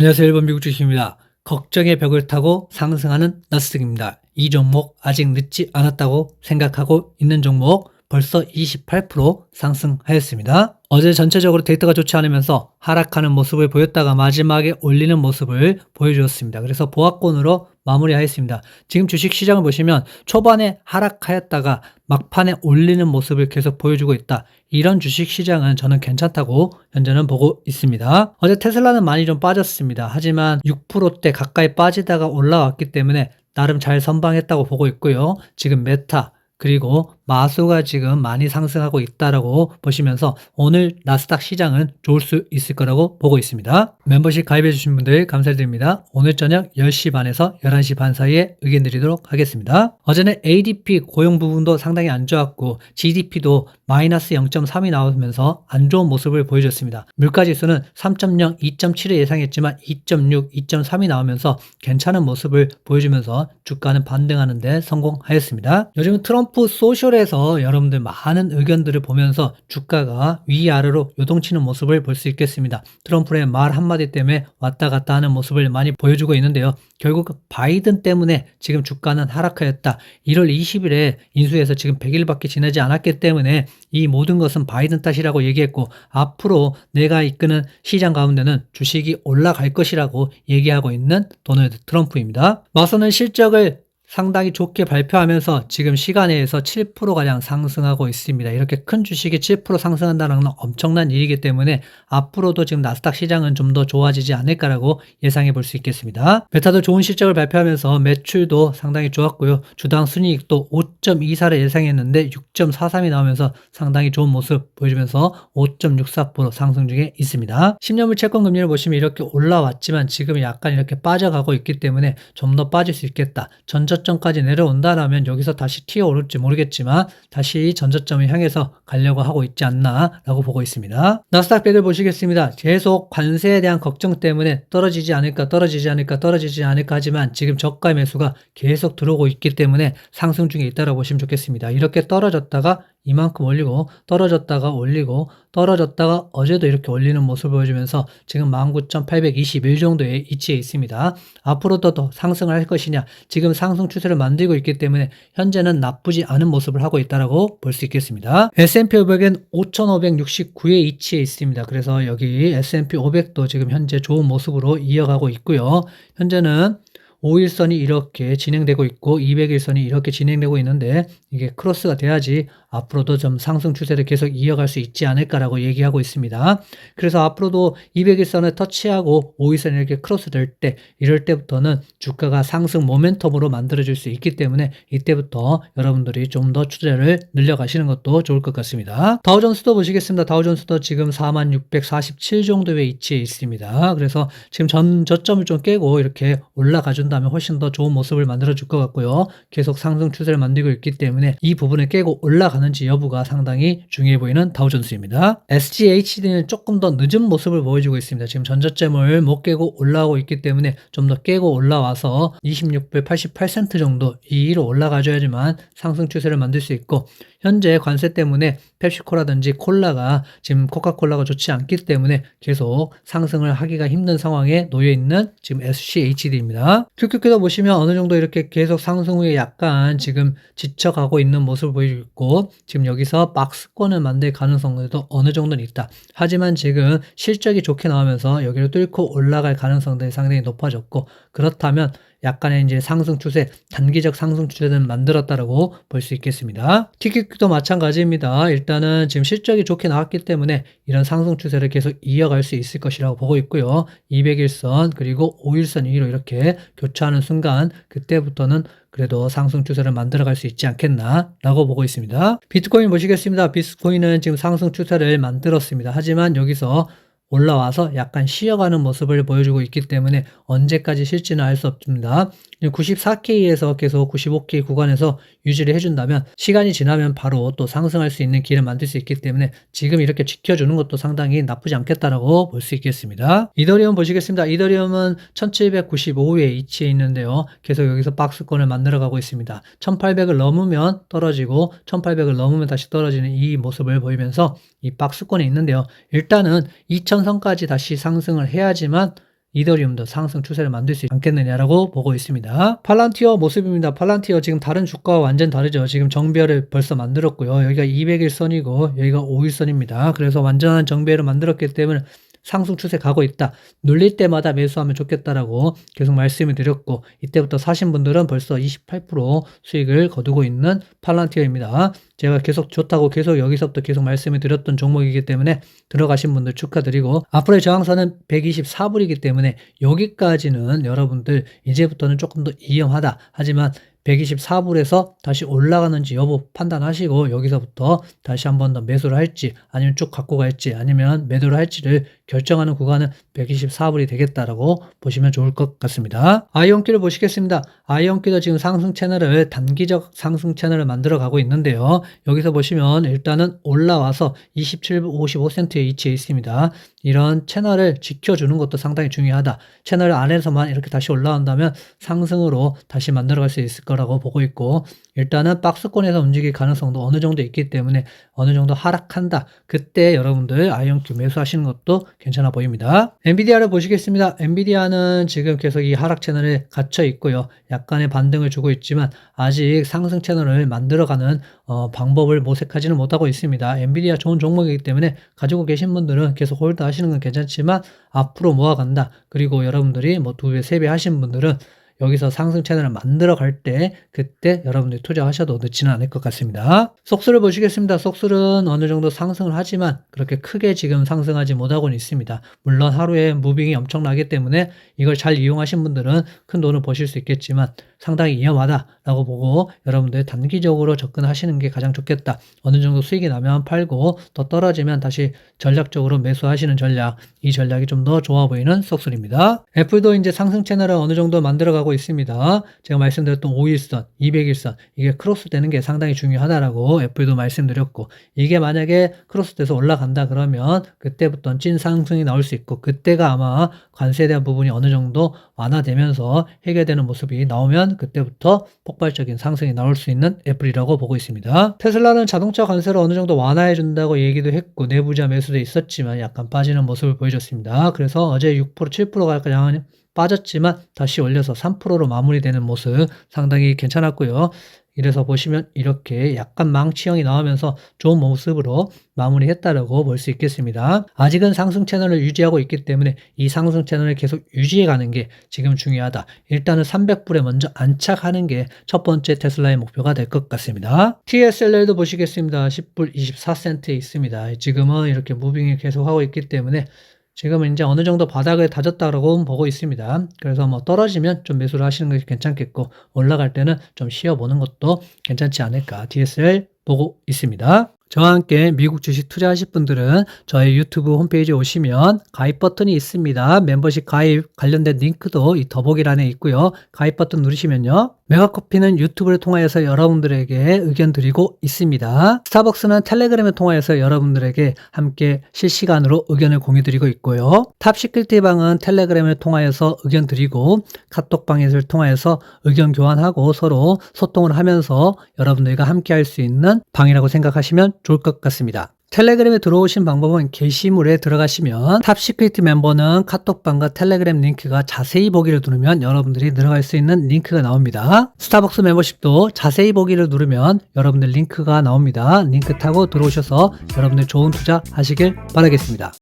안녕하세요. 일본 미국 주식입니다. 걱정의 벽을 타고 상승하는 나스닥입니다. 이 종목 아직 늦지 않았다고 생각하고 있는 종목 벌써 28% 상승하였습니다. 어제 전체적으로 데이터가 좋지 않으면서 하락하는 모습을 보였다가 마지막에 올리는 모습을 보여주었습니다. 그래서 보합권으로 마무리하였습니다. 지금 주식 시장을 보시면 초반에 하락하였다가 막판에 올리는 모습을 계속 보여주고 있다. 이런 주식 시장은 저는 괜찮다고 현재는 보고 있습니다. 어제 테슬라는 많이 좀 빠졌습니다. 하지만 6%대 가까이 빠지다가 올라왔기 때문에 나름 잘 선방했다고 보고 있고요. 지금 메타 그리고 마소가 지금 많이 상승하고 있다라고 보시면서 오늘 나스닥 시장은 좋을 수 있을 거라고 보고 있습니다. 멤버십 가입해 주신 분들 감사드립니다. 오늘 저녁 10시 반에서 11시 반 사이에 의견 드리도록 하겠습니다. 어제는 ADP 고용 부분도 상당히 안 좋았고 GDP도 마이너스 0.3이 나오면서 안 좋은 모습을 보여줬습니다. 물가지수는 3.0, 2.7을 예상했지만 2.6, 2.3이 나오면서 괜찮은 모습을 보여주면서 주가는 반등하는데 성공하였습니다. 요즘은 트럼프 소셜에 해서 여러분들 많은 의견들을 보면서 주가가 위아래로 요동치는 모습을 볼 수 있겠습니다. 트럼프의 말 한마디 때문에 왔다 갔다 하는 모습을 많이 보여주고 있는데요. 결국 바이든 때문에 지금 주가는 하락하였다. 1월 20일에 인수해서 지금 100일밖에 지나지 않았기 때문에 이 모든 것은 바이든 탓이라고 얘기했고 앞으로 내가 이끄는 시장 가운데는 주식이 올라갈 것이라고 얘기하고 있는 도널드 트럼프입니다. 맞서는 실적을 상당히 좋게 발표하면서 지금 시간에서 7%가량 상승하고 있습니다. 이렇게 큰 주식이 7% 상승한다는 건 엄청난 일이기 때문에 앞으로도 지금 나스닥 시장은 좀 더 좋아지지 않을까라고 예상해 볼 수 있겠습니다. 메타도 좋은 실적을 발표하면서 매출도 상당히 좋았고요. 주당 순이익도 5.24를 예상했는데 6.43이 나오면서 상당히 좋은 모습 보여주면서 5.64% 상승 중에 있습니다. 10년물 채권 금리를 보시면 이렇게 올라왔지만 지금 약간 이렇게 빠져가고 있기 때문에 좀 더 빠질 수 있겠다. 전저 전저점까지 내려온다라면 여기서 다시 튀어 오를지 모르겠지만 다시 전저점을 향해서 가려고 하고 있지 않나라고 보고 있습니다. 나스닥 100을 보시겠습니다. 계속 관세에 대한 걱정 때문에 떨어지지 않을까 떨어지지 않을까 떨어지지 않을까 하지만 지금 저가 매수가 계속 들어오고 있기 때문에 상승 중에 있다고 보시면 좋겠습니다. 이렇게 떨어졌다가 이만큼 올리고 떨어졌다가 올리고 떨어졌다가 어제도 이렇게 올리는 모습을 보여주면서 지금 19,821 정도의 위치에 있습니다. 앞으로도 더 상승을 할 것이냐 지금 상승 추세를 만들고 있기 때문에 현재는 나쁘지 않은 모습을 하고 있다고 볼 수 있겠습니다. S&P 500은 5,569의 위치에 있습니다. 그래서 여기 S&P 500도 지금 현재 좋은 모습으로 이어가고 있고요. 현재는 5일선이 이렇게 진행되고 있고 200일선이 이렇게 진행되고 있는데 이게 크로스가 돼야지 앞으로도 좀 상승 추세를 계속 이어갈 수 있지 않을까라고 얘기하고 있습니다. 그래서 앞으로도 200일선을 터치하고 5일선이 이렇게 크로스 될 때 이럴 때부터는 주가가 상승 모멘텀으로 만들어질 수 있기 때문에 이때부터 여러분들이 좀 더 추세를 늘려가시는 것도 좋을 것 같습니다. 다우존스도 보시겠습니다. 다우존스도 지금 4647 정도의 위치에 있습니다. 그래서 지금 전 저점을 좀 깨고 이렇게 올라가준 다음에 훨씬 더 좋은 모습을 만들어 줄 것 같고요. 계속 상승 추세를 만들고 있기 때문에 이 부분을 깨고 올라가 가는지 여부가 상당히 중요해 보이는 다우존스입니다. SGHD는 조금 더 늦은 모습을 보여주고 있습니다. 지금 전저점을 못 깨고 올라오고 있기 때문에 좀 더 깨고 올라와서 26불 88센트 정도 이 위로 올라가줘야지만 상승 추세를 만들 수 있고 현재 관세 때문에 펩시코라든지 콜라가 지금 코카콜라가 좋지 않기 때문에 계속 상승을 하기가 힘든 상황에 놓여 있는 지금 SCHD입니다. QQQ도 보시면 어느 정도 이렇게 계속 상승 후에 약간 지금 지쳐가고 있는 모습을 보이고 있고 지금 여기서 박스권을 만들 가능성도 어느 정도는 있다. 하지만 지금 실적이 좋게 나오면서 여기를 뚫고 올라갈 가능성들이 상당히 높아졌고 그렇다면 약간의 이제 상승 추세, 단기적 상승 추세는 만들었다라고 볼 수 있겠습니다. TQQ도 마찬가지입니다. 일단은 지금 실적이 좋게 나왔기 때문에 이런 상승 추세를 계속 이어갈 수 있을 것이라고 보고 있고요. 200일선 그리고 5일선 위로 이렇게 교차하는 순간 그때부터는 그래도 상승 추세를 만들어갈 수 있지 않겠나라고 보고 있습니다. 비트코인 보시겠습니다. 비트코인은 지금 상승 추세를 만들었습니다. 하지만 여기서 올라와서 약간 쉬어가는 모습을 보여주고 있기 때문에 언제까지 실지는 알 수 없습니다. 94K에서 계속 95K 구간에서 유지를 해준다면 시간이 지나면 바로 또 상승할 수 있는 길을 만들 수 있기 때문에 지금 이렇게 지켜주는 것도 상당히 나쁘지 않겠다라고 볼 수 있겠습니다. 이더리움 보시겠습니다. 이더리움은 1795에 위치해 있는데요. 계속 여기서 박스권을 만들어 가고 있습니다. 1800을 넘으면 떨어지고 1800을 넘으면 다시 떨어지는 이 모습을 보이면서 이 박스권에 있는데요. 일단은 2000 선까지 다시 상승을 해야지만 이더리움도 상승 추세를 만들 수 있지 않겠느냐라고 보고 있습니다. 팔란티어 모습입니다. 팔란티어 지금 다른 주가와 완전 다르죠. 지금 정배를 벌써 만들었고요. 여기가 200일선이고 여기가 5일선입니다. 그래서 완전한 정배를 만들었기 때문에 상승 추세 가고 있다. 눌릴 때마다 매수하면 좋겠다라고 계속 말씀을 드렸고 이때부터 사신 분들은 벌써 28% 수익을 거두고 있는 팔란티어입니다. 제가 계속 좋다고 계속 여기서부터 계속 말씀을 드렸던 종목이기 때문에 들어가신 분들 축하드리고 앞으로의 저항선은 124불이기 때문에 여기까지는 여러분들 이제부터는 조금 더 위험하다. 하지만 124불에서 다시 올라가는지 여부 판단하시고 여기서부터 다시 한 번 더 매수를 할지 아니면 쭉 갖고 갈지 아니면 매도를 할지를 결정하는 구간은 124불이 되겠다라고 보시면 좋을 것 같습니다. 아이온키를 보시겠습니다. 아이온키도 지금 상승 채널을 단기적 상승 채널을 만들어 가고 있는데요. 여기서 보시면 일단은 올라와서 27불 55센트에 위치해 있습니다. 이런 채널을 지켜주는 것도 상당히 중요하다. 채널 안에서만 이렇게 다시 올라온다면 상승으로 다시 만들어 갈 수 있을 거라고 보고 있고 일단은 박스권에서 움직일 가능성도 어느 정도 있기 때문에 어느 정도 하락한다. 그때 여러분들 아이온큐 매수하시는 것도 괜찮아 보입니다. 엔비디아를 보시겠습니다. 엔비디아는 지금 계속 이 하락 채널에 갇혀 있고요. 약간의 반등을 주고 있지만 아직 상승 채널을 만들어가는 어, 방법을 모색하지는 못하고 있습니다. 엔비디아 좋은 종목이기 때문에 가지고 계신 분들은 계속 홀드 하시는 건 괜찮지만 앞으로 모아간다. 그리고 여러분들이 뭐 두 배, 세 배 하신 분들은 여기서 상승 채널을 만들어 갈 때 그때 여러분들이 투자하셔도 늦지는 않을 것 같습니다. 속수를 보시겠습니다. 속술은 어느 정도 상승을 하지만 그렇게 크게 지금 상승하지 못하고는 있습니다. 물론 하루에 무빙이 엄청나기 때문에 이걸 잘 이용하신 분들은 큰 돈을 버실 수 있겠지만 상당히 위험하다라고 보고 여러분들 단기적으로 접근하시는 게 가장 좋겠다. 어느 정도 수익이 나면 팔고 더 떨어지면 다시 전략적으로 매수하시는 전략. 이 전략이 좀 더 좋아 보이는 속술입니다. 애플도 이제 상승 채널을 어느 정도 만들어가고 있습니다. 제가 말씀드렸던 5일선, 200일선 이게 크로스 되는 게 상당히 중요하다라고 애플도 말씀드렸고 이게 만약에 크로스 돼서 올라간다 그러면 그때부터 찐 상승이 나올 수 있고 그때가 아마 관세에 대한 부분이 어느 정도 완화되면서 해결되는 모습이 나오면 그때부터 폭발적인 상승이 나올 수 있는 애플이라고 보고 있습니다. 테슬라는 자동차 관세를 어느 정도 완화해 준다고 얘기도 했고 내부자 매수도 있었지만 약간 빠지는 모습을 보여줬습니다. 그래서 어제 6% 7%가 그냥 빠졌지만 다시 올려서 3%로 마무리되는 모습 상당히 괜찮았고요. 이래서 보시면 이렇게 약간 망치형이 나오면서 좋은 모습으로 마무리했다라고 볼 수 있겠습니다. 아직은 상승 채널을 유지하고 있기 때문에 이 상승 채널을 계속 유지해 가는 게 지금 중요하다. 일단은 300불에 먼저 안착하는 게 첫 번째 테슬라의 목표가 될 것 같습니다. TSLR도 보시겠습니다. 10불 24센트에 있습니다. 지금은 이렇게 무빙이 계속 하고 있기 때문에 지금은 이제 어느 정도 바닥을 다졌다라고 보고 있습니다. 그래서 뭐 떨어지면 좀 매수를 하시는 것이 괜찮겠고 올라갈 때는 좀 쉬어보는 것도 괜찮지 않을까 DSL 보고 있습니다. 저와 함께 미국 주식 투자하실 분들은 저희 유튜브 홈페이지에 오시면 가입 버튼이 있습니다. 멤버십 가입 관련된 링크도 이 더보기란에 있고요. 가입 버튼 누르시면요. 메가커피는 유튜브를 통하여서 여러분들에게 의견 드리고 있습니다. 스타벅스는 텔레그램을 통하여서 여러분들에게 함께 실시간으로 의견을 공유 드리고 있고요. 탑시크릿방은 텔레그램을 통하여서 의견 드리고 카톡방을 통하여서 의견 교환하고 서로 소통을 하면서 여러분들과 함께 할 수 있는 방이라고 생각하시면 좋을 것 같습니다. 텔레그램에 들어오신 방법은 게시물에 들어가시면 탑시크리트 멤버는 카톡방과 텔레그램 링크가 자세히 보기를 누르면 여러분들이 들어갈 수 있는 링크가 나옵니다. 스타벅스 멤버십도 자세히 보기를 누르면 여러분들 링크가 나옵니다. 링크 타고 들어오셔서 여러분들 좋은 투자 하시길 바라겠습니다.